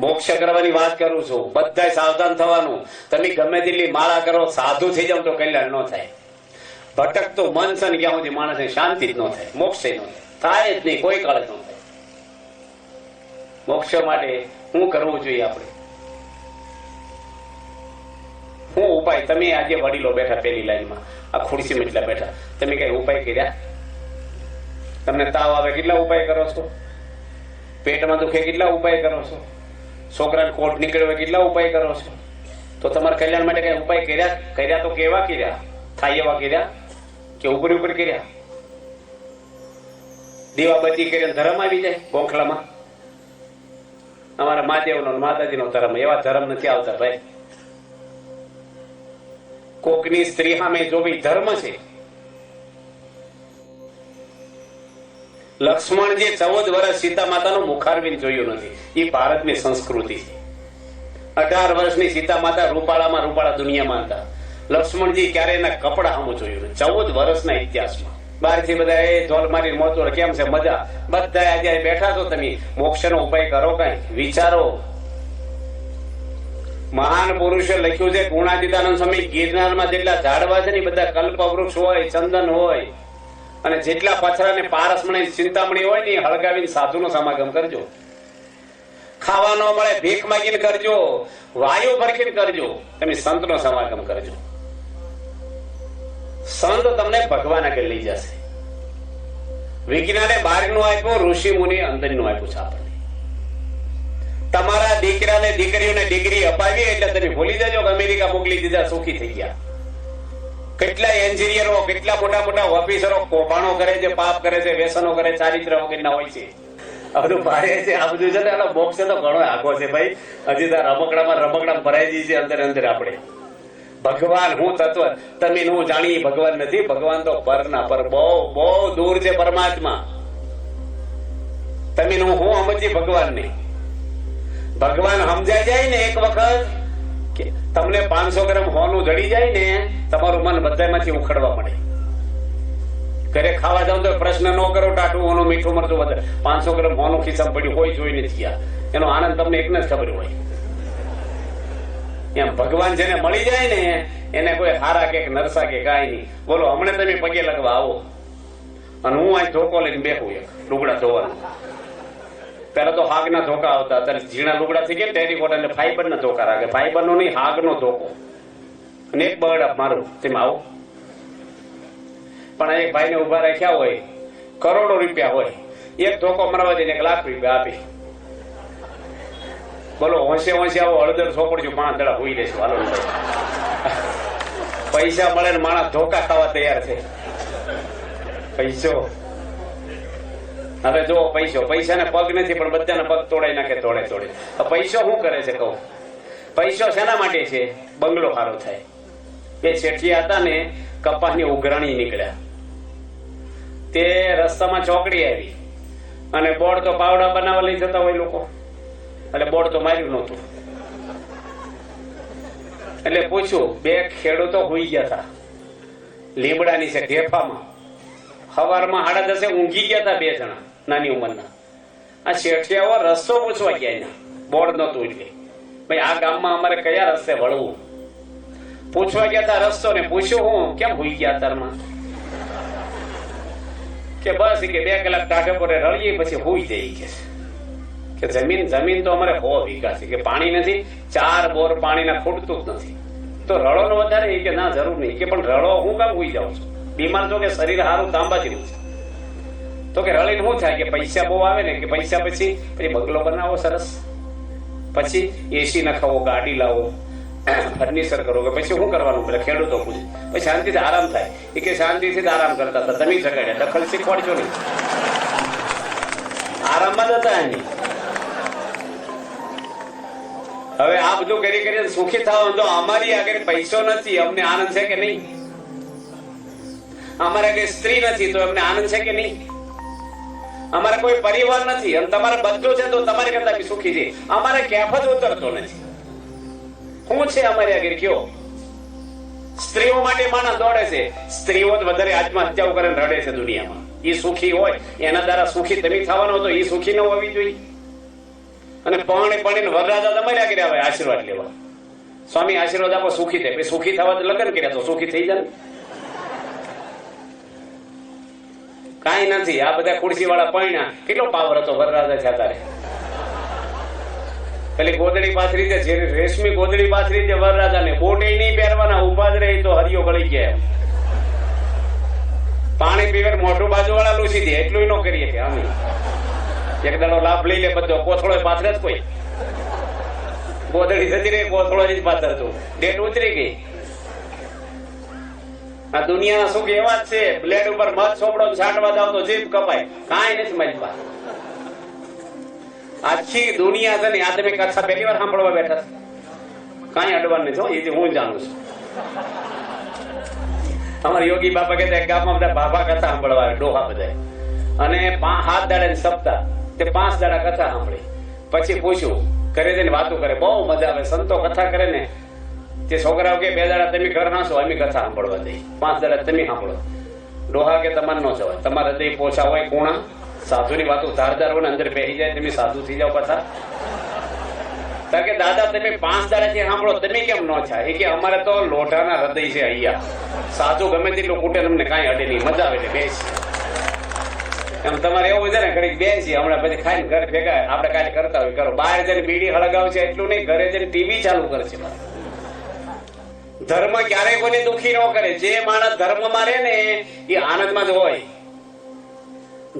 મોક્ષ કરવાની વાત કરું છું. બધાય સાવધાન થવાનું. તમે ગમે તેટલી માળા કરો સાધુ થઈ જાવ તો કલ્યાણ ન થાય. ભટકતું મન છે ક્યાં સુધી માણસને શાંતિ જ ન થાય, મોક્ષ ન થાય. થાય જ નહીં, કોઈ કાળ ન થાય. મોક્ષ માટે શું કરવું જોઈએ આપણે? શું ઉપાય, તમે આજે વડીલો બેઠા પેલી લાઈનમાં, આ ખુરશી એટલા બેઠા. તમે કઈ ઉપાય કર્યા? તમને તાવ આવે, કેટલા ઉપાય કરો છો? પેટમાં દુખે, કેટલા ઉપાય કરો છો? છોકરાને કોટ નીકળ્યો કેટલા ઉપાય કરો છો? તો તમારા કલ્યાણ માટે કઈ ઉપાય કર્યા? કર્યા તો કેવા કર્યા? થાય એવા કર્યા? કે ઉપર ઉપર કર્યા? દીવાબત્તી કરીને ધર્મ આવી જાય ગોખલામાં. અમારા મહાદેવનો માતાજીનો ધર્મ, એવા ધર્મ નથી આવતા ભાઈ. કોકની સ્ત્રી સામે જોવી ધર્મ છે. લક્ષ્મણ જે ચૌદ વર્ષ સીતા માતાનું મુખારવિંદ જોયું નથી. એ ભારતની સંસ્કૃતિ. અઢાર વર્ષની સીતા માતા રૂપાળામાં રૂપાળા દુનિયામાં હતા લક્ષ્મણજી ક્યારે એના કપડા સામું જોયું ચૌદ વર્ષના ઇતિહાસમાં. બહારથી બધા એ ધોલ મારી મોતોડ કેમ છે? મજા. બધા આજે બેઠા છો તમે. મોક્ષનો ઉપાય કરો કઈ. વિચારો. મહાન પુરુષે લખ્યું છે ગુણાતીતાનંદ સ્વામી ગિરનારમાં જેટલા ઝાડવા છે ને બધા કલ્પ વૃક્ષ હોય, ચંદન હોય. અને જેટલા પથરા ને પારસમણી ચિંતામણી હોય ને હળગાવીને સાધુનો સમાગમ કરજો. ખાવા ન મળે, ભીખ માગીને કરજો. વાયુ ભરખીને કરજો. તમે સંતનો સમાગમ કરજો. સંત તમને ભગવાન આગળ લઈ જશે. વિજ્ઞાને બહારનું આપ્યું, ઋષિ મુનિ અંદરનું આપ્યું છે આપણને. તમારા દીકરાને, દીકરીઓને ડિગ્રી અપાવી, એટલે તમે ભૂલી જજો અમેરિકા મોકલી દીધા, સુખી થઈ ગયા. કેટલા એન્જિનિયરો કેટલા મોટા મોટા ઓફિસરો કૌભાંડો કરે છે, પાપ કરે છે, વ્યસનો કરે, ચારિત્ર વગરના હોય છે. ભગવાન, હું તત્વ, તમે હું જાણી ભગવાન નથી, ભગવાન તો પર ના પર, બહુ બહુ દૂર છે પરમાત્મા. તમે હું હું સમજી ભગવાન ને ભગવાન સમજાઈ જાય ને એક વખત? કે તમને પાંચસો ગ્રામ હોનું જડી જાય ને, તમારું મન બધામાંથી ઉખડવા મળે ઘરે ખાવા જાવ તો પ્રશ્ન ન કરો, ટાટું હોનું, મીઠું, મરચું વધારે. પાંચસો ગ્રામ હોનું ખિસ્સામાં પડ્યું હોય, જોઈ નથી આ એનો આનંદ તમને એકને જ ખબર હોય. એમ ભગવાન જેને મળી જાય ને, એને કોઈ હારા કે નરસા કે કાંઈ નહીં. બોલો, હમણાં તમે પગે લગવા આવો. અને હું અહીં ધોકો લઈને બેહું એક, લુગડા ધોવાનું. પેલા તો હાગના ધોકા આવતા અત્યારે ઝીણા લુગડા થઈ ગયા ટેરિકોટ એટલે ફાઈબર ના ધોકા રાખે. ફાઈબર નો નહીં, હાગનો ધોકો. અને એક બર્ડ મારું, તેમાં આવો. પણ એક ભાઈને ઊભા રાખ્યા હોય, કરોડો રૂપિયા હોય. એક ધોકો મરવા દઈને એક લાખ રૂપિયા આપી. બોલો, હોંશે હોંશે આવો, હળદર સોપડજો પાંચ દડા હોઈ રહેશું હાલો પૈસા મળે ને માણસ ધોકા ખાવા તૈયાર છે. પૈસો. હવે જો પૈસો, પૈસાને પગ નથી, પણ બધાને પગ તોડાઈ નાખે, તોડે તોડે. તો પૈસો શું કરે છે કહું? પૈસો શેના માટે છે? બંગલો સારો થાય. બે શેઠિયા હતા ને, કપાસની ઉઘરાણી નીકળ્યા. તે રસ્તામાં ચોકડી આવી. અને બોર્ડ તો પાવડા બનાવવા લઈ જતા હોય લોકો. એટલે બોર્ડ તો માર્યું નહોતું. એટલે પૂછ્યું, બે ખેડૂતો હોઈ ગયા હતા લીમડાની છે ઢેફામાં સવારમાં સાડા દસે ઊંઘી ગયા હતા બે જણા. નાની ઉંમરના. આ શેઠિયાઓ રસ્તો પૂછવા ગયા એના. બોર્ડ નહોતું એટલે. ભાઈ, આ ગામમાં અમારે કયા રસ્તે વળવું? પૂછવા ગયા તા રસ્તો ને પૂછ્યું હું, કેમ ભૂલી ગયા તારમાં કે બસ કે બે કલાક ટાઢે પર રળીએ પછી હોઈ જાય કે. કે જમીન જમીન તો અમારે હો છે કે પાણી નથી, ચાર બોર પાણીના ખૂટતું જ નથી. તો રળો વધારે કે ના જરૂર નહીં. કે પણ રળો હું કામ હોઈ જાઉં છું? બીમાર તો કે શરીર સારું તાંબા જેવું છે. તો કે રળીને શું થાય? કે પૈસા બહુ આવે ને, કે પૈસા પછી પછી બંગલો બનાવો સરસ. પછી એસી નખાવો ગાડી લાવો ફર્નિચર કરો, કે પછી શું કરવાનું પેલા ખેડૂતો પૂછે. પછી શાંતિથી આરામ થાય. એ કે શાંતિથી આરામ કરતા હતા, તમે જગાડ્યા. દખલ શીખવાડજો નહીં. આરામમાં જ હતા એની હવે આ બધું કરી કરીને સુખી થવા તો અમારી આગળ પૈસો નથી, અમને આનંદ છે કે નહીં? અમારે આગળ સ્ત્રી નથી, તો એમને આનંદ છે કે નહીં? અમારે કોઈ પરિવાર નથી. અને તમારે બધું છે તો તમારે કરતા બી સુખી છે. અમારે જ ઉતરતો નથી. શું છે અમારે આગળ કયો? સ્ત્રીઓ માટે માણસ દોડે છે. સ્ત્રીઓ વધારે આત્મહત્યાઓ કરે રડે છે દુનિયામાં. એ સુખી હોય, એના દ્વારા સુખી તમે થવાનો તો એ સુખી ન હોવી જોઈએ. અને પાણી પાણીને વરરાજા તમારે આગળ આવે આશીર્વાદ લેવા. સ્વામી આશીર્વાદ આપો, સુખી થાય. સુખી થવા લગ્ન કર્યા તો સુખી થઈ જાય કાંઈ નથી, આ બધા ખુરશી વાળા પૈણા. કેટલો પાવર હતો વરરાજા છે તારે પેલી ગોદડી પાથરી છે જે રેશમી ગોદડી પાથરી છે વરરાજા ને બોટે નહીં પહેરવાના ઊભા જ રહી તો હરિયો ગળી ગયા પાણી પીવે મોટું બાજુ વાળા લૂસી દે એટલું ન કરીએ કે અમે. એક દાડો લાભ લઈ લે બધો કોથળો પાથરે જ કોઈ. ગોદડી જતી રહી કોથળો જ પાથરતું. ડેટ ઉતરી ગઈ. આ દુનિયાના સુખ એવા જ છે? બ્લેડ ઉપર મધ સોપડો છાંટવા જાવ તો જીભ કપાય. કાંઈ નથી મારી આખી દુનિયા છે ને આ તમે કથા પહેલી વાર સાંભળવા બેઠા કાંઈ અડવાનું નથી હો, એ હું જાણું છું. અમારા યોગી બાપા કહેતા ગામમાં બધા બાબા કથા સાંભળવા આવે ડોહા બધા અને હાથ દાડા સપ્તાહ તે પાંચ દાડા કથા સાંભળી. પછી પૂછ્યું ઘરે જઈને વાતો કરે બહુ મજા આવે સંતો કથા કરે ને. તે છોકરાઓ કે બે દાડા તમે ઘર ના છો, અમે કથા સાંભળવા જઈ પાંચ દાડા તમે સાંભળો. ડોહા કે તમારે ન જવાય. તમારા હૃદય પોછા હોય, કોણા, સાધુની વાતો ધારદાર હોય અંદર પહેરી જાય, તમે સાધુ થઈ જાઓ પાછા. કારણ કે દાદા, તમે પાંચ દાડાથી સાંભળો, તમે કેમ ન થાય? એ કે અમારે તો લોઢાના હૃદય છે અહીંયા. સાધુ ગમે તેટલું કૂટે તમને કાંઈ અડે નહીં. મજા આવે બેસી. એમ તમારે એવું છે ને, ઘડીક બેસી, હમણાં પછી ખાઈને ઘર ભેગા, આપણે કાંઈ કરતા હોય, કરો. બહાર જઈને બીડી હળગાવશે એટલું નહીં, ઘરે જઈને ટીવી ચાલુ કરશે. ધર્મ ક્યારેય કોઈને દુખી ન કરે. જે માણસ ધર્મમાં રહે ને, એ આનંદમાં જ હોય.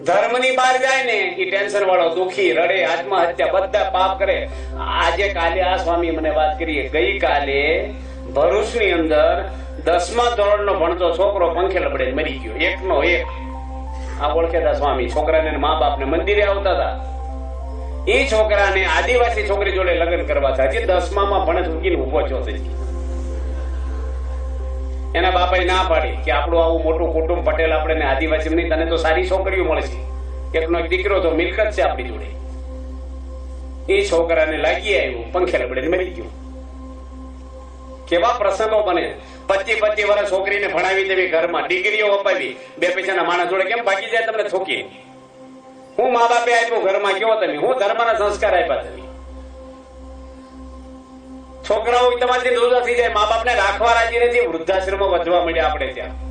ધર્મની બહાર જાય ને, એ ટેન્શન વાળો, દુખી, રડે, આત્મહત્યા, બધા પાપ કરે. આજે કાલે આ સ્વામી મને વાત કરીએ ગઈ કાલે ભરૂચની અંદર દસમા ધોરણનો ભણતો છોકરો પંખે લબડે મરી ગયો. એકનો એક. આ ઓળખેતા સ્વામી. છોકરાને મા બાપને મંદિરે આવતા હતા. એ છોકરાને આદિવાસી છોકરી જોડે લગ્ન કરવા હતા. હજી દસમામાં ભણે ચૂકીને ઊભો છો થઈ એના બાપાએ ના પાડી કે આપણું આવું મોટું કુટુંબ પટેલ આપણે આદિવાસી નહીં, તને તો સારી છોકરીઓ મળશે એકનો એક દીકરો તો મિલકત છે આપણી જોડે. એ છોકરાને લાગી આવ્યું પંખે લબડે મરી ગયું. કેવા પ્રસંગો બને. પચી પચી વર્ષ છોકરીને ભણાવી દેવી ઘરમાં, ડિગ્રીઓ અપાવી. બે પૈસાના માણસ જોડે કેમ ભાગી જાય તમને થોકી? હું મા બાપે આપ્યું ઘરમાં, કયો તમે? હું ધર્મના સંસ્કાર આપ્યા તમે? છોકરાઓ તમારાથી દૂર થઈ જાય. મા બાપને રાખવા રાજી નથી. વૃદ્ધાશ્રમો વધવા મળ્યા આપણે ત્યાં.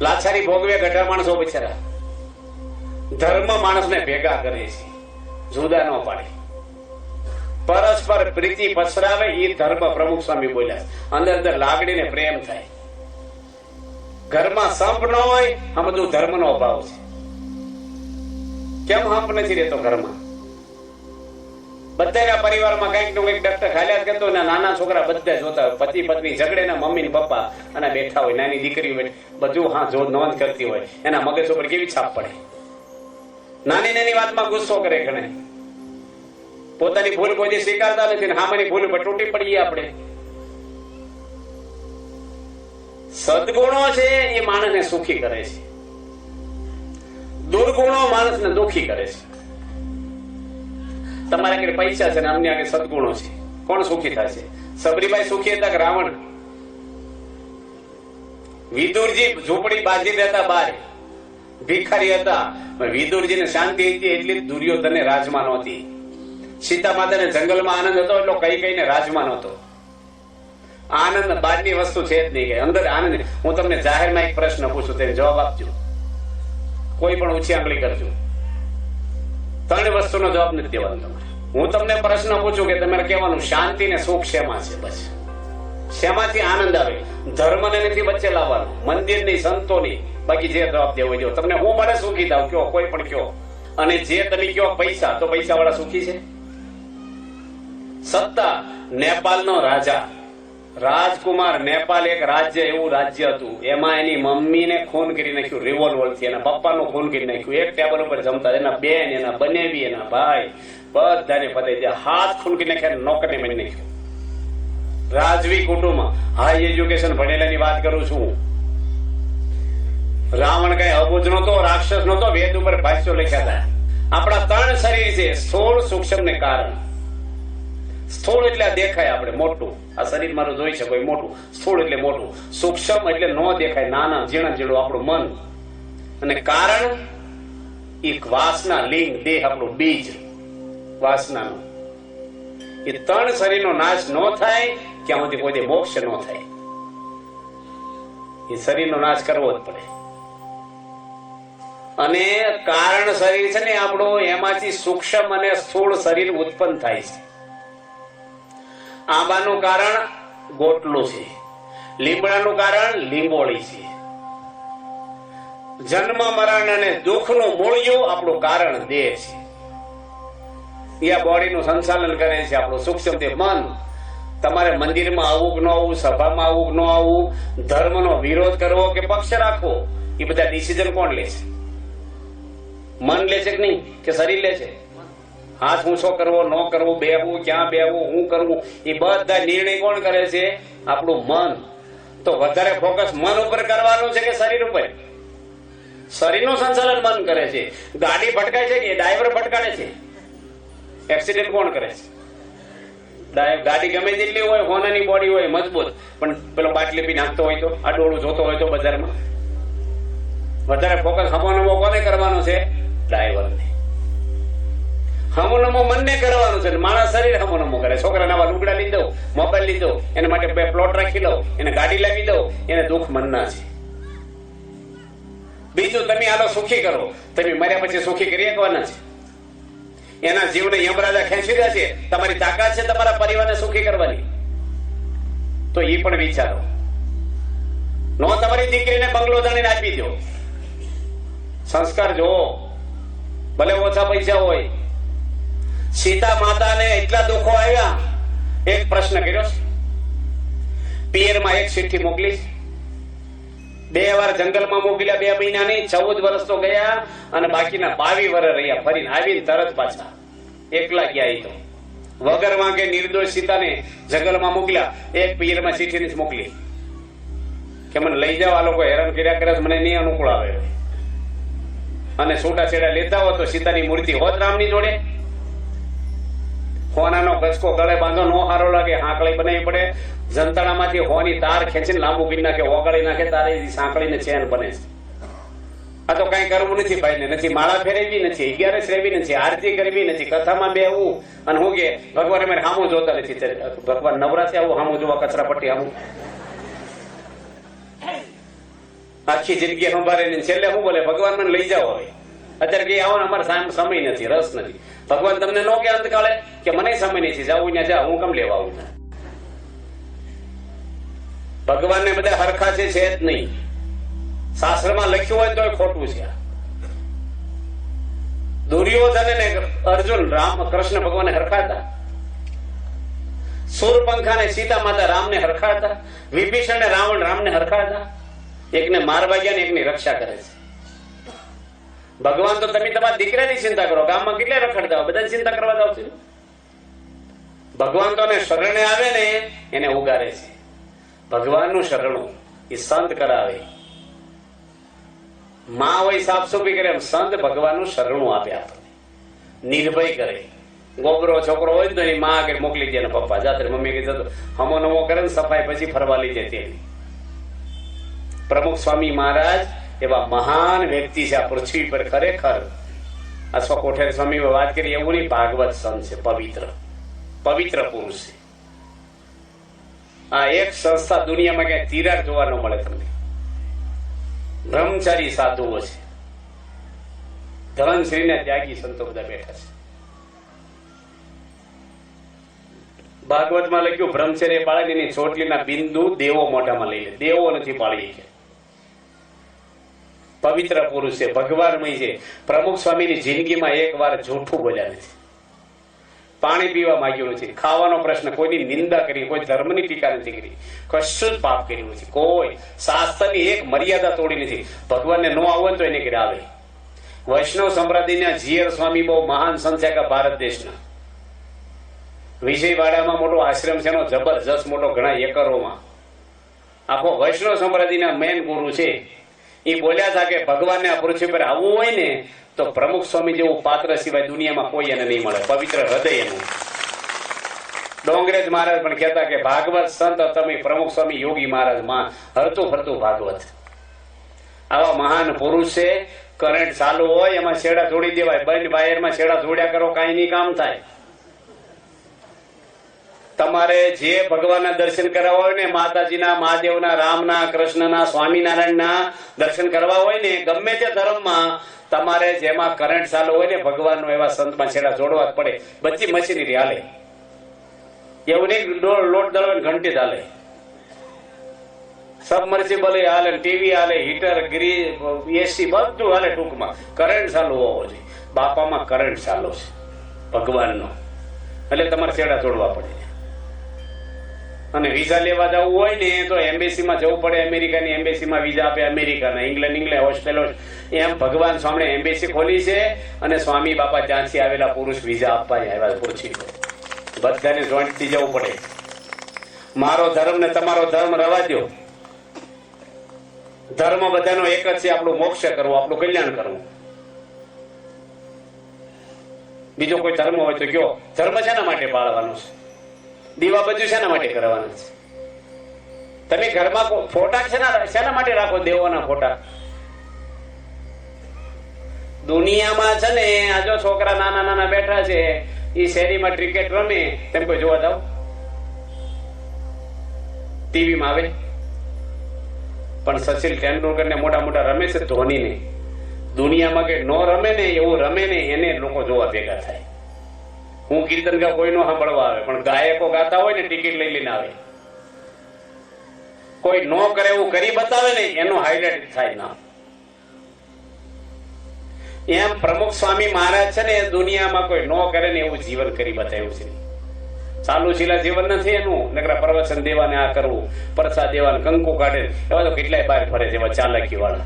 લાચારી ભોગવે ગઢા માણસો બિચારા. ધર્મ માણસને ભેગા કરે છે જુદા ન પાડે પરસ્પર પ્રીતિ પસરાવે એ ધર્મ પ્રમુખ સ્વામી બોલ્યા અંદર અંદર લાગણી ને પ્રેમ થાય. ઘરમાં સંપ ન હોય આ બધું ધર્મનો અભાવ છે. કેમ હંપ નથી રહેતો ઘરમાં? બધાના પરિવારમાં કંઈકનું કંઈક ડક્ટર ખાલ્યા કરતો ને નાના છોકરા બધા જોતા હોય. પતિ, પત્ની ઝઘડે ને મમ્મી ને પપ્પા અને બેઠા હોય, નાની દીકરી હોય, બધું હા જો નોંધ કરતી હોય. એના મગજ ઉપર કેવી છાપ પડે? નાની નાની વાતમાં ગુસ્સો કરે ઘણે. પોતાની ભૂલ કોઈ સ્વીકારતા નથી ને હામાની ભૂલ પર તૂટી પડીએ આપણે. સદગુણો છે એ માણસને સુખી કરે છે. દુર્ગુણો માણસને દુખી કરે છે. તમારા આગળ પૈસા છે ને અમને આગળ સદગુણો છે. કોણ સુખી થશે? સબરીબાઈ સુખી હતા રાવણ? વિદુરજી ઝૂંપડી બાજી રહેતા બાર. ભિખારી હતા. પણ વિદુરજીને શાંતિ હતી એટલી જ દુર્યોધનને રાજમાં નહોતી સીતા માતાને જંગલમાં આનંદ હતો એટલો કઈ કઈને રાજમાં નહોતો આનંદ બહારની વસ્તુ છે જ નહીં કે અંદર આનંદ. હું તમને જાહેરમાં એક પ્રશ્ન પૂછું, તેને જવાબ આપજો. કોઈ પણ ઊંચી આંગળી કરજો. ત્રણ વસ્તુનો જવાબ નથી દેવાનો હું તમને પ્રશ્ન પૂછું કે તમારે કહેવાનું શાંતિ ને સુખ શેમાં છે બસ? શેમાંથી આનંદ આવે? ધર્મને નથી વચ્ચે લાવવાનું. મંદિરની સંતોની. બાકી જે જવાબ દેવો જો તમને હું મને સુખી થાવ કયો, કોઈ પણ કયો. અને જે તમે કયો પૈસા, તો પૈસા વાળા સુખી છે? સત્તા નેપાલનો રાજા. રાજકુમાર નેપાલ એક રાજ્ય એવું રાજ્ય હતું. એમાં એની મમ્મીને ખૂન કરી નાખ્યું રિવોલ્વરથી એના પપ્પાનું ખૂન કરી નાખ્યું. એક ટેબલ ઉપર જમતા. એના બેન, એના બનેવી, એના ભાઈ. બધાને પતાવી દે હાથ ખૂન કરી નાખ્યા નોકરને મળી નાખ્યું. રાજવી કુટુંબ. હાઈ એજ્યુકેશન ભણેલાની વાત કરું છું. રાવણ કઈ અબુજ નતો રાક્ષસ નતો વેદ ઉપર ભાષ્યો લખ્યા હતા. આપણા ત્રણ શરીર છે સોળ સૂક્ષ્મ ને કારણ. સ્થૂળ એટલે દેખાય આપણે મોટું. આ શરીર મારું જોઈ શકો એ મોટું. સ્થૂળ એટલે મોટું. સૂક્ષ્મ એટલે ન દેખાય, નાના ઝીણા ઝીણું આપણું મન. અને કારણ, એક વાસના, લિંગ, દેહ, આપણું બીજ. વાસનાનું. એ ત્રણ શરીરનો નાશ ન થાય, ક્યાં સુધી કોઈ મોક્ષ ન થાય. એ શરીરનો નાશ કરવો જ પડે. અને કારણ શરીર છે ને આપણું, એમાંથી સૂક્ષ્મ અને સ્થૂળ શરીર ઉત્પન્ન થાય છે. આંબાનું કારણ ગોટલું છે. લીમડાનું કારણ લીંબોળી છે. જન્મ મરણ અને દુઃખનું મૂળિયું આપણું કારણ દેહ છે. એ બોડીનું સંચાલન કરે છે આપણું સૂક્ષ્મ તે મન. તમારે મંદિરમાં આવવું કે ન આવવું, સભામાં આવવું કે ન આવવું, ધર્મનો વિરોધ કરવો કે પક્ષ રાખવો, એ બધા ડિસિઝન કોણ લે છે? મન લે છે કે નહીં? કે શરીર લે છે? હાથ ઊંચો કરવો, ન કરવો, બેહવું, ક્યાં બેહવું, હું કરવું, એ બધા નિર્ણય કોણ કરે છે? આપણું મન. તો વધારે ફોકસ મન ઉપર કરવાનું છે કે શરીર ઉપર? શરીરનું સંચાલન મન કરે છે. ગાડી ભટકાય છે કે ડ્રાઈવર ભટકાડે છે? એક્સિડન્ટ કોણ કરે છે? ગાડી ગમે તેટલી હોય, હોનાની બોડી હોય, મજબૂત. પણ પેલો બાટલી પી નાખતો હોય તો, આ ડોળું જોતો હોય તો બજારમાં. વધારે ફોકસ હમો નમો કોને કરવાનો છે? ડ્રાઈવરને હમોનમો મનને કરવાનું છે માણસ શરીર હમોનમો કરે. છોકરા નવા લુગડા લીધો મોબાઈલ લીધો એના માટે બે પ્લોટ રાખી લો, એને ગાડી લાવી દો, એને દુઃખ મનના છે. બીજું તમે આનો સુખી કરો. તમે મર્યા પછી સુખી કરી શકવાના છે. એના જીવને યમરાજા ખેંચી રહ્યા છે. તમારી તાકાત છે તમારા પરિવારને સુખી કરવાની. તો એ પણ વિચારો. નો તમારી દીકરીને બંગલો જાણીને આપી દો. સંસ્કાર જુઓ ભલે ઓછા પૈસા હોય. સીતા માતાને એટલા દુઃખો આવ્યા? એક પ્રશ્ન કર્યો છે. પિયરમાં એક ચિઠ્ઠી મોકલી. બે વાર જંગલમાં મોકલ્યા બે મહિનાની, ચૌદ વર્ષ તો ગયા અને બાકીના બાવી વર્ષ રહ્યા. ફરીને આવીને તરત પાછા એકલા ગયા તો. વગર માંગે નિર્દોષ સીતાને જંગલમાં મોકલ્યા. એક પિયરમાં ચિઠ્ઠી મોકલી. કે મને લઈ જાવ આ લોકો હેરાન કર્યા કરે મને નહીં અનુકૂળ આવે. અને છૂટાછેડા લેતા હો તો સીતાની મૂર્તિ હોત રામની જોડે. હોનાનો ગચકો ગળે બાંધો, નો હારો લાગે, હાંકળી બનાવી પડે. જંતણામાંથી હોની તાર ખેંચીને લાંબુ કરી નાખે, ઓગળી નાખે, તારે સાંકળીને ચેન બને આ તો કઈ કરવું નથી ભાઈને, નથી માળા ફેરવી, નથી અગિયારસ રહેવી, નથી આરતી કરવી, નથી કથામાં બેહવું. અને હું કે, ભગવાન અમે હામું જોતા નથી ભગવાન ભગવાન છે આવું હામું જોવા કચરા પટ્ટી હામું. આખી જિંદગી સંભાળે છેલ્લે શું બોલે, ભગવાન મને લઈ જાઓ હવે. અત્યારે કઈ આવો અમારે સામ- સમય નથી, રસ નથી. ભગવાન તમને નો કે અંતકાળે કે મને સમય નથી જાવું ને જા, હું કેમ લેવા આવું ભગવાન ને બધા હરખા છે જ નહીં. શાસ્ત્રમાં લખ્યું હોય તો ખોટું છે. દુર્યોધન ને અર્જુન રામ, કૃષ્ણ ભગવાન હરખા હતા. સૂરપંખા ને સીતા માતા રામને હરખા હતા. વિભીષણ ને રાવણ રામને હરખા હતા. એકને મારવા ગયા ને એકની રક્ષા કરે છે. ભગવાન તો તમે તમારા દીકરાની ચિંતા કરો. ગામમાં કેટલા રખડતા હોય? બધા ચિંતા કરવા જાવ છે? ભગવાન તો શરણે આવે ને, એને ઉગારે છે. ભગવાનનું શરણું એ સંત કરાવે. માં હોય સાફ સુફી કરે સંત ભગવાનનું શરણું આપે આપણને. નિર્ભય કરે. ગોબરો છોકરો હોય ને તો એની માં આગળ મોકલી દે પપ્પા. જાતે મમ્મી કે જતો હમો નમો કરે ને, સફાઈ પછી ફરવા લઈ તેની પ્રમુખ સ્વામી મહારાજ એવા મહાન વ્યક્તિ છે આ પૃથ્વી પર ખરેખર. અથવા કોઠારી સ્વામી વાત કરીએ, એવું નહીં, ભાગવત સંત છે, પવિત્ર. પવિત્ર પુરુષ છે. આ એક સંસ્થા દુનિયામાં ક્યાંય તિરાડ જોવા ન મળે તમને. બ્રહ્મચારી સાધુઓ છે. ધનશ્રીના ત્યાગી સંતો બધા બેઠા છે. ભાગવતમાં લખ્યું, બ્રહ્મચર્ય પાળે એની ચોટલીના બિંદુ દેવો મોઢામાં લઈ લે. દેવો નથી પાળી કે પવિત્ર પુરુષ છે ભગવાનમય છે. પ્રમુખ સ્વામીની જિંદગીમાં એક વાર જૂઠું બોલ્યા નથી. પાણી પીવા માંગ્યું નથી. ખાવાનો પ્રશ્ન કોઈની નિંદા કરી, કોઈ ધર્મની ટીકા નથી કરી. કશું જ પાપ કર્યું નથી. કોઈ શાસ્ત્રની એક મર્યાદા તોડી નથી. ભગવાનને નો આવો તો એને ઘરે વૈષ્ણવ સંપ્રદાયના જીયર સ્વામી બહુ મહાન સંત છે ભારત દેશના. વિજયવાડામાં મોટો આશ્રમ છે, એનો જબરજસ્ત મોટો ઘણા એકરોમાં. આખો વૈષ્ણવ સંપ્રદાયના મેન ગુરુ છે. એ બોલ્યા હતા કે ભગવાનને આ પૃથ્વી પર આવવું હોય ને, તો પ્રમુખ સ્વામી જેવું પાત્ર સિવાય દુનિયામાં કોઈ એને નહીં મળે, પવિત્ર હૃદય એનું. ડોંગરેજ મહારાજ પણ કહેતા કે, ભાગવત સંત તમે પ્રમુખ સ્વામી યોગી મહારાજ, માં હરતું ફરતું ભાગવત. આવા મહાન પુરુષ છે કરંટ ચાલુ હોય, એમાં છેડા જોડી દેવાય, બંધ વાયરમાં છેડા જોડ્યા કરો, કાંઈ નહીં કામ થાય. તમારે જે ભગવાનના દર્શન કરવા હોય ને, માતાજીના, મહાદેવના, રામના, કૃષ્ણના, સ્વામિનારાયણના દર્શન કરવા હોય ને, ગમે તે ધર્મમાં તમારે જેમાં કરંટ ચાલુ હોય ને, ભગવાનનો એવા સંતમાં છેડા જોડવા પડે. બધી મશીનરી હાલે. એવું નહીં લોટ દળવે ઘંટી હાલે. સબમર્સિબલ હાલે ટીવી હાલે હીટર ગ્રી એસી બધું હાલે ટૂંકમાં. કરંટ ચાલુ હોવો જોઈએ. બાપામાં કરંટ ચાલુ છે. ભગવાનનો. એટલે તમારે છેડા જોડવા પડે. અને વિઝા લેવા જવું હોય ને, તો એમ્બેસીમાં જવું પડે, અમેરિકાની એમ્બેસીમાં વિઝા આપે અમેરિકાના ઇંગ્લેન્ડ ઇંગ્લેન્ડ હોસ્ટેલ એમ ભગવાન સ્વામી એમ્બેસી ખોલી છે અને સ્વામી બાપા ત્યાંથી આવેલા પુરુષ વિઝા આપવા આવ્યા પૂછી બધાને જોઈન્ટથી જવું પડે. મારો ધર્મ ને તમારો ધર્મ રવા દો ધર્મ બધાનો એક જ છે, આપણું મોક્ષ કરવું, આપણું કલ્યાણ કરવું. બીજો કોઈ ધર્મ હોય તો કયો? ધર્મ શેના માટે પાળવાનો છે. દીવા બધું શેના માટે કરવાના છે? તમે ઘરમાં ફોટા શેના શેના માટે રાખો? દેવોના ફોટા. દુનિયામાં છે ને આ જો છોકરા નાના નાના બેઠા છે એ શેરીમાં ક્રિકેટ રમે તેમ કોઈ જોવા જાવ? ટીવીમાં આવે. પણ સચિન તેંડુલકર ને મોટા મોટા રમે છે ધોની ને દુનિયામાં કે ન રમે ને એવું રમે ને એને લોકો જોવા ભેગા થાય. હું કીર્તન ગા કોઈ નો સાંભળવા આવે, પણ ગાયકો ગાતા હોય ને ટિકિટ લઈ લઈને આવે. કોઈ નો કરે એવું કરી બતાવે ને, એનો હાઈલાઇટ થાય ના. એમ પ્રમુખ સ્વામી મહારાજ છે ને, એ દુનિયામાં કોઈ નો કરે ને એવું જીવન કરી બતાવ્યું છે. ચાલુ શીલા જીવન નથી એનું, નકરા પ્રવચન દેવાને આ કરવું, પ્રસાદ દેવાને કંકુ કાઢે, એવા તો કેટલાય બહાર ફરે છે એવા ચાલાકી વાળા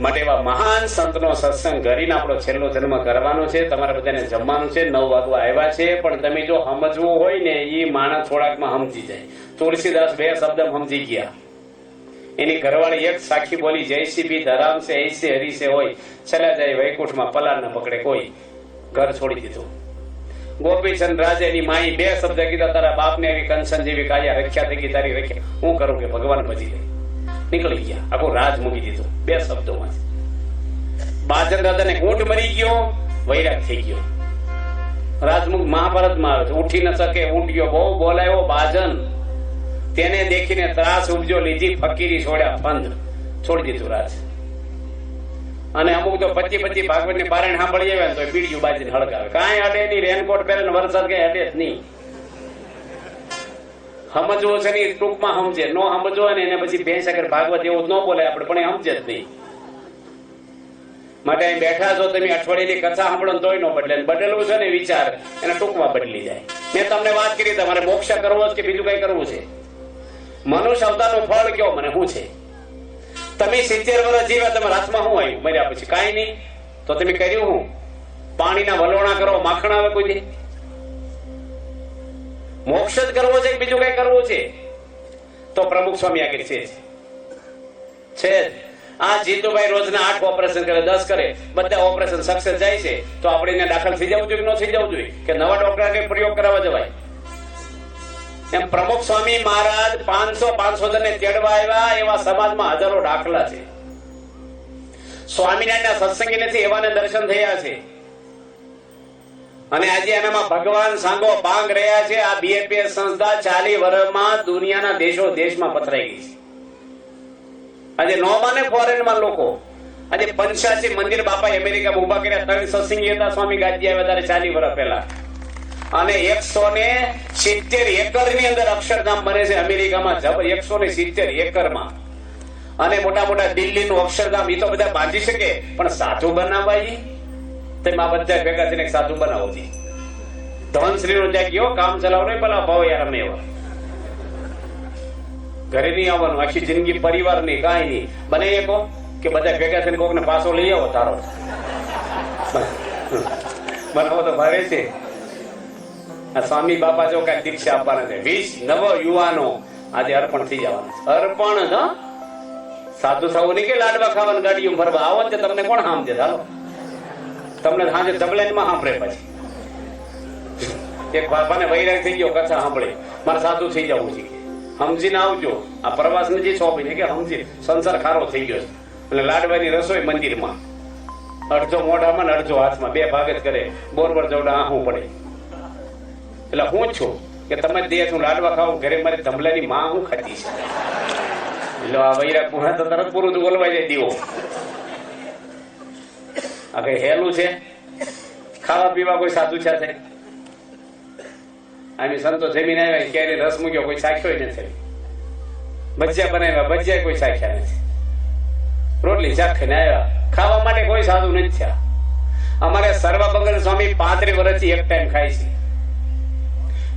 માટે એવા મહાન સંતનો સત્સંગ કરીને આપણો છેલ્લો જન્મ કરવાનો છે. તમારે બધાને જમવાનું છે, નવ વાગવા આવ્યા છે, પણ તમે જો સમજવું હોય ને એ માણસ થોડાકમાં સમજી જાય. તુલસીદાસ બે શબ્દ સમજી ગયા. એની ઘરવાળી એક સાખી બોલી જયસીબી ધરામ છે એસી હરી છે હોય. છેલ્લા જાય વૈકુંઠમાં પલાર ન પકડે કોઈ. ઘર છોડી દીધું. ગોપીચંદ રાજે એની માઈ બે શબ્દ કીધા, તારા બાપને એવી કંચન જેવી કાયા રખ્યા થઈ ગઈ, તારી રખ્યા. હું કરું કે ભગવાન ભજી લે. નીકળી ગયા. આખો રાજ મૂકી દીધો. બે શબ્દોમાં. બાજન દાદાને ઊંટ મરી ગયો, વૈરાગ થઈ ગયો. રાજમુખ મહાભારતમાં આવે છે. ઉઠી ન શકે, ઊંટિયો બહુ બોલાયો, બાજન, તેને દેખીને ત્રાસ ઉપજો, લીધી ફકીરી છોડ્યા ફંદ છોડી દીધું રાજ. અને અમુક તો પચી પચી ભાગવતની પારાયણ સાંભળી આવે તો બીડીયું બાજીને હળગાવે. કાંઈ અડે નહીં રેનકોટ પહેરે વરસાદ કઈ અડે જ નહીં. સમજવું છે ને ટૂંકમાં સમજે. નો સમજવો ને એને પછી ભેંસ આગળ ભાગવત એવું ન બોલે આપણે, પણ સમજે જ નહીં. માટે અહીં બેઠા છો તમે અઠવાડિયેની કથા સાંભળો તોય ન બદલે. બદલવું છે ને વિચાર, એને ટૂંકમાં બદલી જાય. મેં તમને વાત કરી, તમારે મોક્ષ કરવો છે કે બીજું કઈ કરવું છે? મનુષ્ય અવતારનું ફળ કયો? મને શું છે? તમે સિત્તેર વર્ષ જીવ્યા, તમારા હાથમાં શું આવ્યું? મર્યા પછી કાંઈ નહીં. તો તમે કર્યું હું પાણીના વલોણા કરો, માખણ આવે કોઈ દી? મોક્ષ જ કરવો છે કે બીજું કઈ કરવું છે? તો પ્રમુખ સ્વામી આગળ છે છે આ જીતુભાઈ રોજના આઠ ઓપરેશન કરે, દસ કરે. બધા ઓપરેશન સક્સેસ જાય છે. તો આપણે દાખલ થઈ જવું જોઈએ કે ન થઈ જવું જોઈએ? કે નવા ડોક્ટર કઈ પ્રયોગ કરાવવા જવાય? એમ પ્રમુખ સ્વામી મહારાજ પાંચસો પાંચસો જણને તેડવા આવ્યા, એવા સમાજમાં હજારો દાખલા છે. સ્વામિનારાયણના સત્સંગી નથી, એવાને દર્શન થયા છે. અને આજે એનામાં ભગવાન સાંગો ભાંગ રહ્યા છે. આ બીએપીએસ સંસ્થા ચાલી વર્ષમાં દુનિયાના દેશો દેશમાં પથરાઈ ગઈ છે. આજે નો માને ફોરેનમાં લોકો, આજે પંચાસી મંદિર બાપા અમેરિકામાં ઊભા કર્યા. ત્રણ સત્સંગી હતા, સ્વામી ગાદી આવ્યા ત્યારે ચાલી વર્ષ પહેલા. અને એકસો ને સિત્તેર એકરની અંદર અક્ષરધામ બને છે અમેરિકામાં. એકસો ને સિત્તેર એકરમાં અને મોટા મોટા દિલ્હી નું અક્ષરધામ એ તો બધા બાંધી શકે. પણ સાચું બનાવવા તેમ બધા ભેગા થઈને સાધુ બનાવો જી ધનશ્રી નો ત્યાં ગયો કામ ચલાવ નહીં પેલા ભાવ યાર અમે એવા. ઘરે નહીં આવવાનું, આખી જિંદગી પરિવાર નહીં કાંઈ નહીં. બને કહો કે બધા ભેગા થઈને કોકને પાછો લઈ આવો તારો. બનાવો તો ભારે છે. આ સ્વામી બાપા જો કઈ દીક્ષા આપવાના છે. વીસ નવ યુવાનો આજે અર્પણ થઈ જવાના અર્પણ સાધુ સાવ નહીં કે લાડવા ખાવાની ગાડીઓ ફરવા આવો છે તમને કોણ સામજે ચાલો તમને સાંજે ધબલેનમાં સાંભળે પછી. એક બાપાને વૈરાગ થઈ ગયો, કથા સાંભળે. મારે સાધુ થઈ જવું છે. સમજીને આવજો. આ પ્રવાસ નથી સોંપીને કે સમજી સંસાર ખારો થઈ ગયો છે. એટલે લાડવાની રસોઈ મંદિરમાં. અડધો મોઢામાં ને અડધો હાથમાં. બે ભાગ જ કરે. બોરબર જવડા આહું પડે. એટલે હું છું કે તમે દેહ હું લાડવા ખાવ ઘરે મારી ધમલાની માં હું ખાતી છે. એટલે આ વૈરા પૂર્ણ તરત પૂરું બોલવાઈ જાય દીવો. આ હેલું છે? ખાવા પીવા કોઈ સાધુ છે છે આની સંતો જમીન આવ્યા ક્યારે રસ મૂક્યો, કોઈ સાખ્યો નથી. ભજીયા બનાવ્યા ભજીયા કોઈ સાખ્યા નથી. રોટલી ખાઈને આવ્યા. ખાવા માટે કોઈ સાધુ નથી થયા. અમારે સર્વબંગલ સ્વામી પાંત્રીસ વર્ષથી એક ટાઈમ ખાય છે.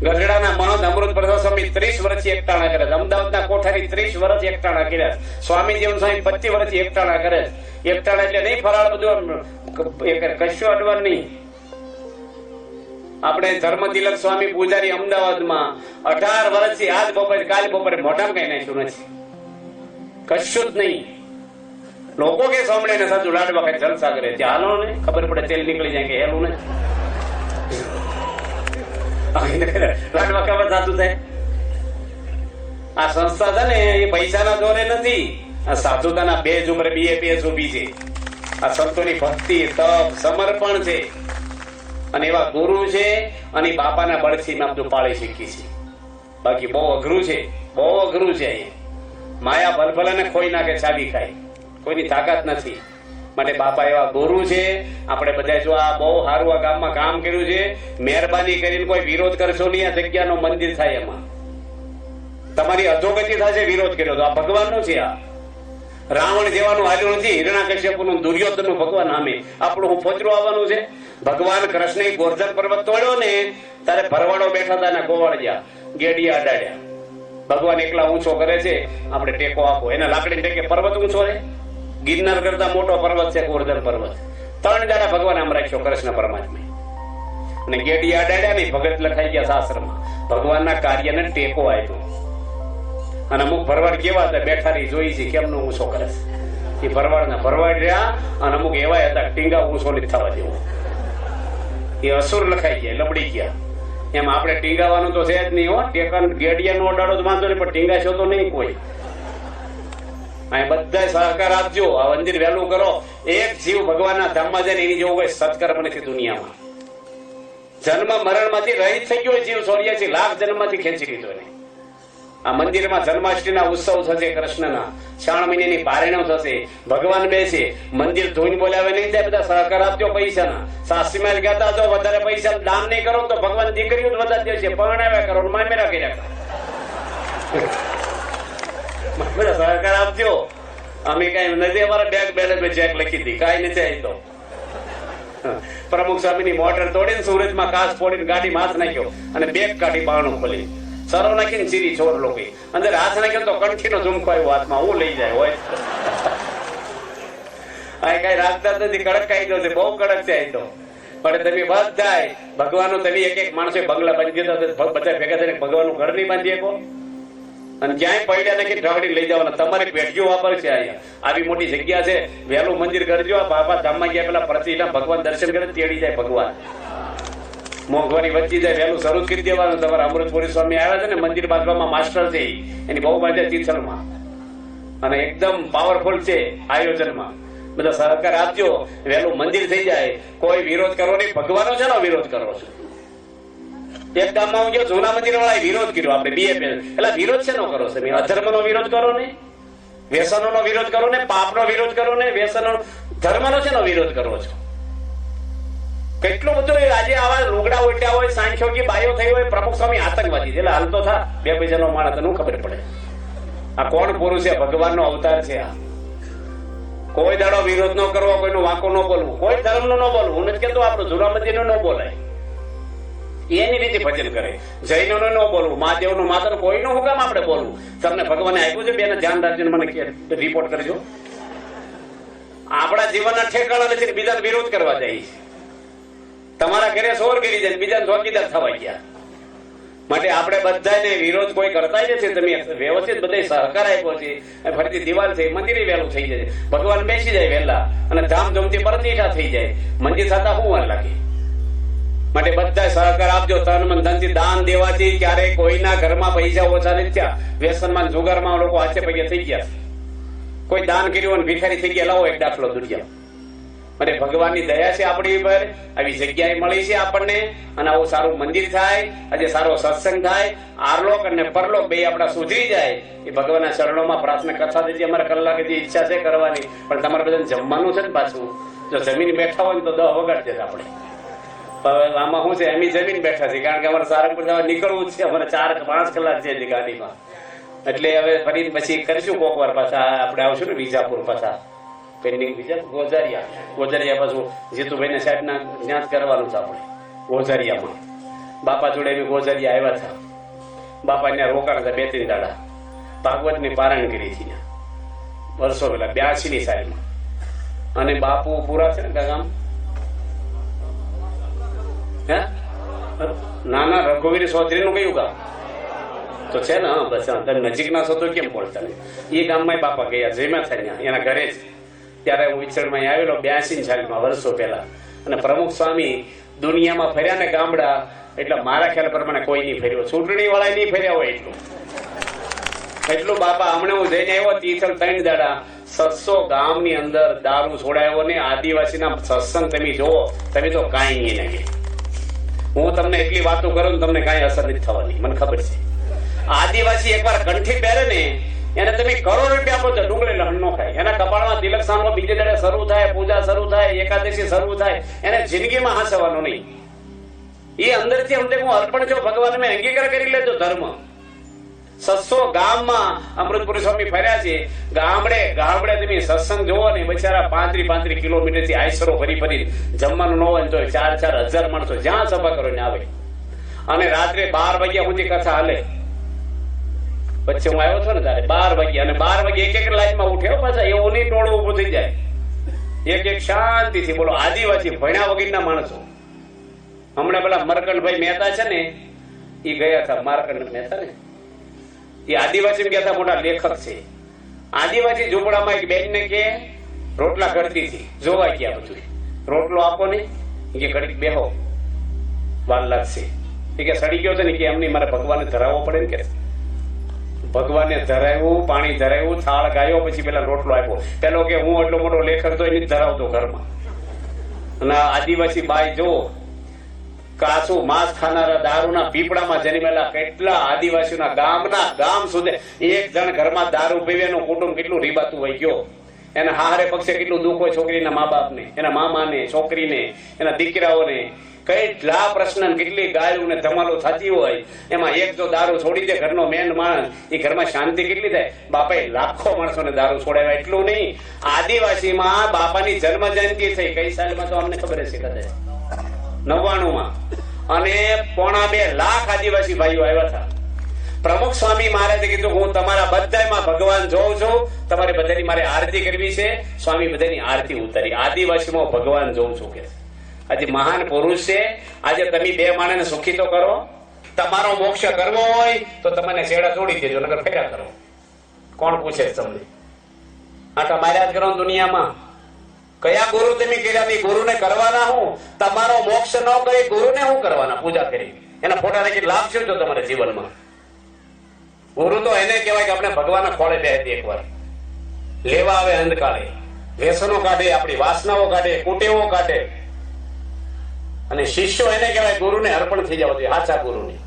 ગઢડાના મહંત અમૃત પ્રસાદ સ્વામી ત્રીસ વર્ષથી એકટાણા કરે અમદાવાદના કોઠારી ત્રીસ વર્ષ એકટાણા કર્યા. સ્વામી સ્વામી પચીસ વર્ષથી એકટાણા કરે એકટાણા એટલે નહીં ફરાળ બધું કશું અડવાનું નહીં આપણે ધર્મ તિલક સ્વામી પૂજારી અમદાવાદમાં અઢાર વર્ષથી આજ બપોરે, કાલ બપોરે મોઢામાં કઈ નાખ્યું નથી. કશું જ નહીં. લોકો કે સોમણે ને સાચું લાડવા ખાઈ જલસા કરે. હાલો ને, ખબર પડે તેલ નીકળી જાય કે હેલું ને સમર્પણ છે. અને એવા ગુરુ છે અને બાપાના બળથી બધું પાળી શીખી છે. બાકી બહુ અઘરું છે. બહુ અઘરું છે અહીંયા. માયા ભલભલાને ખોઈ નાખે ચાવી ખાય. કોઈની તાકાત નથી. માટે બાપા એવા ગુરુ છે. આપણે બધા જો આ બહુ સારું આ ગામમાં કામ કર્યું છે. મહેરબાની કરીને કોઈ વિરોધ કરશો નહીં, આ જગ્યાનો મંદિર થાય એમાં. તમારી અધોગતિ થશે, વિરોધ કર્યો તો. આ ભગવાનનું છે આ. રાવણ જેવાનું હાલ્યું નથી, હિરણાકશ્યપનું, દુર્યોધનનું ભગવાન નામે આપણું હું ફોજરું આવવાનું છે. ભગવાન કૃષ્ણ ગોર્ધન પર્વત તોડ્યો ને, ત્યારે ભરવાડો બેઠા હતા એના ગોવાળિયા ગેડિયા અડાડ્યા. ભગવાન એકલા ઊંચો કરે છે. આપણે ટેકો આપો. એના લાકડી ટેકે પર્વત ઊંચો રે ગિરનાર કરતા મોટો પર્વત છે ગોવર્ધન પર્વત. ત્રણ દાડા ભગવાન આમ રાખ્યો કૃષ્ણ પરમાત્મા. અને ગેડિયા અડાડ્યા નહીં ભગત લખાઈ ગયા શાસ્ત્રમાં. ભગવાનના કાર્યને ટેકો આપ્યો. અને અમુક ભરવાડ કેવા હતા? બેઠા રહી જોઈ છે, કેમનો ઊંચો કરે છે? એ ભરવાડના ભરવાડ રહ્યા અને અમુક એવા હતા, ટીંગા ઊંચો નથી થવા દેવો. એ અસુર લખાઈ ગયા, લબડી ગયા. એમ આપણે ટીંગાવાનું તો છે જ નહીં હો. ટેકન ગેડિયાનો અડાડો તો વાંધો નહીં, પણ ટીંગાશો તો નહીં કોઈ. અહીં બધા સહકાર આપજો. આ મંદિર વહેલું કરો. એક જીવ ભગવાનના ધામમાં જાય એની જેવું હોય સત્કર્મ નથી દુનિયામાં. જન્મ મરણમાંથી રહિત થઈ ગયો જીવ સોળિયાસી લાખ જન્મમાંથી ખેંચી લીધો એને. આ મંદિરમાં જન્માષ્ટમીના ઉત્સવ થશે કૃષ્ણના. શ્રાવણ મહિનાની પારણો થશે. ભગવાન બેસે. મંદિર ધોઈને બોલાવે નહીં થાય બધા સહકાર આપજો પૈસાના. સાસરીમાં કહેતા જો વધારે પૈસા દાન નહીં કરો તો ભગવાન દીકરીઓ વધારે દેશે. પરણાવ્યા કરો ને મામેરા કર્યા કરો. સહકાર આપજો. અમે કઈ નથી, અમારા બેંક બેલેન્સ ચેક લખી દી કઈ નથી આવી તો પ્રમુખ સ્વામીની મોટર તોડીને સુરતમાં કાચ ફોડીને ગાડી હાથ નાખ્યો અને બેગ કાઢી બાણું ખોલી. સરો નાખીને સીધી ચોર લોકો અંદર હાથ નાખ્યો તો કંઠીનો ઝુમકો આવ્યો હાથમાં. હું લઈ જાય, હોય. આ કઈ રાખતા નથી, કડક કાયદો છે, બહુ કડક છે અહીં તો પણ તમે બધા ભગવાનનું તમે એક એક માણસે બંગલા બાંધી દીધા બધા ભેગા થઈને ભગવાનનું ઘર નહીં બાંધી શકો. અને ક્યાંય પડ્યા નાખી ઢગડી લઈ જવાના. તમારે પેઢીઓ વાપર છે અહીંયા. આવી મોટી જગ્યા છે. વહેલું મંદિર કરજો. આ ધામમાં ગયા પેલા પ્રતિના ભગવાન દર્શન કરે, તેડી જાય ભગવાન. મોંઘવારી વચ્ચે જાય, વહેલું શરૂ કરી દેવાનું. તમારા અમૃતપુરી સ્વામી આવ્યા છે ને, મંદિર બાંધવામાં માસ્ટર છે એની બહુ બાંધે તીથલમાં અને એકદમ પાવરફુલ છે આયોજનમાં. બધા સહકાર આપજો. વહેલું મંદિર થઈ જાય. કોઈ વિરોધ કરવો નહીં. ભગવાનો છે વિરોધ કરો છો. એક ગામમાં હું ગયો, જૂના મંદિર વાળા વિરોધ કર્યો આપણે બે એટલે વિરોધ છે કરો તમે અધર્મનો વિરોધ કરો ને? વ્યસનોનો વિરોધ કરો ને? પાપનો વિરોધ કરો ને? વ્યસનો છે વિરોધ કરો છો? કેટલું બધું આજે આવા લુગડા ઉઠ્યા હોય સાંખ્યો કે બાયો થઈ હોય, પ્રમુખ સ્વામી આતંકવાદી એટલે હાલ તો થા, બે પૈસાનો માણસનું ખબર પડે. આ કોણ પુરુષ છે? ભગવાનનો અવતાર છે આ. કોઈ દાડો વિરોધ ન કરવો, કોઈનો વાંકો ન બોલવું. કોઈ ધર્મનો ન બોલવું. હું નથી કેતો આપણું જુના નો ન બોલાય. એની રીતે ભજન કરે. જૈનોનો ન બોલવું, મહાદેવનું માતાનું કોઈનું હું કામ આપણે બોલવું. તમને ભગવાને આપ્યું છે, બેને ધ્યાન રાખજો મને રિપોર્ટ કરજો. આપણા જીવનના ઠેકાણા નથી બીજાનો વિરોધ કરવા જાય છે. તમારા ઘરે સોર ગીરી જાય બીજા ચોકીદાર થવા ગયા. માટે આપણે બધાને વિરોધ કોઈ કરતા નથી. તમે વ્યવસ્થિત બધા સહકાર આપ્યો છે. ફરીથી દિવાલ થઈ મંદિરે વહેલું થઈ જાય ભગવાન બેસી જાય વહેલા અને ધામધૂમથી પરતીઠા થઈ જાય. મંદિર થતા હું વાર લાગે? માટે બધા સહકાર આપજો. તન મન ધનથી દાન દેવાથી ક્યારે કોઈના ઘરમાં પૈસા ઓછા નથી થયા. વ્યસનમાં જુગારમાં લોકો હાથે પગે થઈ ગયા. કોઈ દાન કર્યું અને ભિખારી થઈ ગયા, લાવો એક દાખલો દુનિયા. અને ભગવાનની દયા છે આપણી ઉપર. આવી જગ્યાએ મળી છે આપણને. અને આવું સારું મંદિર થાય, આજે સારો સત્સંગ થાય. આરલોક અને પરલોક બે આપણા સુધરી જાય. એ ભગવાનના ચરણોમાં પ્રાર્થના કથા થઈ અમારે કલાક જે ઈચ્છા છે કરવાની. પણ તમારે બધાને જમવાનું છે ને પાછું? જો જમીન બેઠા હોય તો દહ વગાડશે આપણે. હવે આમાં શું છે? એમ જમીન બેઠા છે. કારણ કે અમારે સારંગપુર જવા નીકળવું છે. અમારે ચાર પાંચ કલાક છે ગાડીમાં. એટલે હવે ફરી પછી કરીશું કોક વાર પાછા આપણે આવશું ને વિજાપુર પાછા. પેન્ડિંગ વિજાપુર ગોઝારિયા ગોઝારિયા પાછું જીતુભાઈ સાહેબના ત્યાં જ કરવાનું છે આપણે. ગોઝારિયામાં બાપા જોડે બી ગોઝારિયા આવ્યા હતા બાપા ત્યાં રોકાણ હતા બે ત્રણ દાડા. ભાગવતની પારાયણ કરી હતી વર્ષો પહેલા બ્યાસી ની સાલમાં અને બાપુ પૂરા છે ને કાકા આમ? ના ના રઘુવીર ચૌધરી નું કયું ગામ? તો છે ને હા, બસ હા, તમે નજીકના છો તો કેમ બોલતા નહીં? એ ગામમાં બાપા ગયા જમ્યા થયા એના ઘરે જ. ત્યારે હું વિચરણમાં આવેલો બ્યાસી સાલમાં વર્ષો પહેલા. અને પ્રમુખ સ્વામી દુનિયામાં ફર્યા ને ગામડા એટલે મારા ખ્યાલ પ્રમાણે કોઈ નહીં ફર્યો. ચૂંટણી વાળા નહીં ફર્યા હોય એટલું. એટલું બાપા હમણાં હું જઈને આવ્યો તીથલ ત્રણ દાડા સત્સો ગામની અંદર દારૂ છોડાયો ને આદિવાસીના સત્સંગ તમે જોવો તમે તો કાંઈ નહીં લાગે. હું તમને એટલી વાતો કરું તમને કઈ અસર નથી થવાની, મને ખબર છે. આદિવાસી એકવાર કંઠી પહેરે ને, એને તમે કરોડ રૂપિયા આપો તો ડુંગળી લહણ નો ખાય. એના કપાળમાં તિલક સામો બીજે દાડે શરૂ થાય, પૂજા શરૂ થાય, એકાદશી શરૂ થાય, એને જિંદગીમાં હાંસવાનું નહીં. એ અંદરથી અમને હું અર્પણ જો ભગવાન મેં અંગીકાર કરી લેજો ધર્મ. સસો ગામમાં અમૃતપુરી સ્વામી ફર્યા છે. ગામડે ગામડે તમે સત્સંગ જોવો ને બિચારા પાંત્રી પાંત્રી કિલોમીટરથી આઈસરો ફરી ફરી જમવાનું ન હોય તો ચાર ચાર હજાર માણસો જ્યાં સભા કરો ને આવે. અને રાત્રે બાર વાગ્યા સુધી કથા હાલે. વચ્ચે હું આવ્યો છો ને તારે બાર વાગ્યા અને બાર વાગે એક એક લાઈનમાં ઉઠ્યો પાછા, એવું નહીં ટોળું ઊભું થઈ જાય. એક એક શાંતિથી બોલો, આદિવાસી ભણ્યા વગરના માણસો. હમણાં પેલા મરકંડભાઈ મહેતા છે ને એ ગયા હતા મારકંડ મહેતા ને એ આદિવાસી કહેતા મોટા લેખક છે. આદિવાસી ઝૂંપડામાં એક બેન ને કે, રોટલા કરતી હતી, જોવા ગયા બધું. રોટલો આપો ને. કે, ઘડીક બેહો. વાર લાગશે. એ કે, સડી ગયો છે ને? કે એમની મારે ભગવાનને ધરાવવો પડે ને કે. ભગવાનને ધરાવ્યું, પાણી ધરાવ્યું, થાળ ગાયો, પછી પેલા રોટલો આપ્યો. પેલો કે, હું એટલો મોટો લેખક તો એની ધરાવતો ઘરમાં. અને આદિવાસી બાઈ જો કાચું માંસ ખાનારા દારૂના પીપળામાં જન્મેલા કેટલા આદિવાસીઓના ગામના ગામ સુધી એક જણ ઘરમાં દારૂ પીવે કુટુંબ કેટલું રીબાતું હોય ગયો? એના હારે પક્ષે કેટલું દુઃખ હોય છોકરીના મા બાપને એના મામાને, છોકરીને, એના દીકરાઓને? કેટલા પ્રશ્ન કેટલી ગાયું ને ધમાલો થતી હોય? એમાં એક જો દારૂ છોડી દે ઘરનો મેન માણસ એ ઘરમાં શાંતિ કેટલી થાય? બાપા લાખો માણસોને દારૂ છોડાવ્યા, એટલું નહીં. આદિવાસીમાં બાપાની જન્મ જયંતિ થઈ. કઈ સાલમાં તો અમને ખબર હશે કદાચ? નવ્વાણું માં અને પોણા બે લાખ આદિવાસી ભાઈઓ આવ્યા હતા. પ્રમુખ સ્વામી મહારાજે કીધું, હું તમારા બધામાં ભગવાન જોઉં છું. તમારે બધાની મારે આરતી કરવી છે. સ્વામી બધાની આરતી ઉતારી. આદિવાસીમાં ભગવાન જોઉં છું કે આજે મહાન પુરુષ છે. આજે તમે બે માણસ સુખી તો કરો. તમારો મોક્ષ કરવો હોય તો તમને છેડા છોડી દેજો, નકર ફેરા કરો. કોણ પૂછે તમને? આટા માર્યા કરો દુનિયામાં. કયા ગુરુ તમે કર્યા નહીં ગુરુને કરવાના હું? તમારો મોક્ષ ન કરી, ગુરુને હું કરવાના? પૂજા કરી. એના ફોટાને રાખી લાભ છે જો તમારા જીવનમાં? ગુરુ તો એને કહેવાય કે આપણે ભગવાનના ખોળે બેસી એકવાર. લેવા આવે અંધકાળે વ્યસનો કાઢે, આપણી વાસનાઓ કાઢે, કુટેવો કાઢે. અને શિષ્યો એને કહેવાય ગુરુને અર્પણ થઈ જવા જોઈએ સાચા ગુરુને.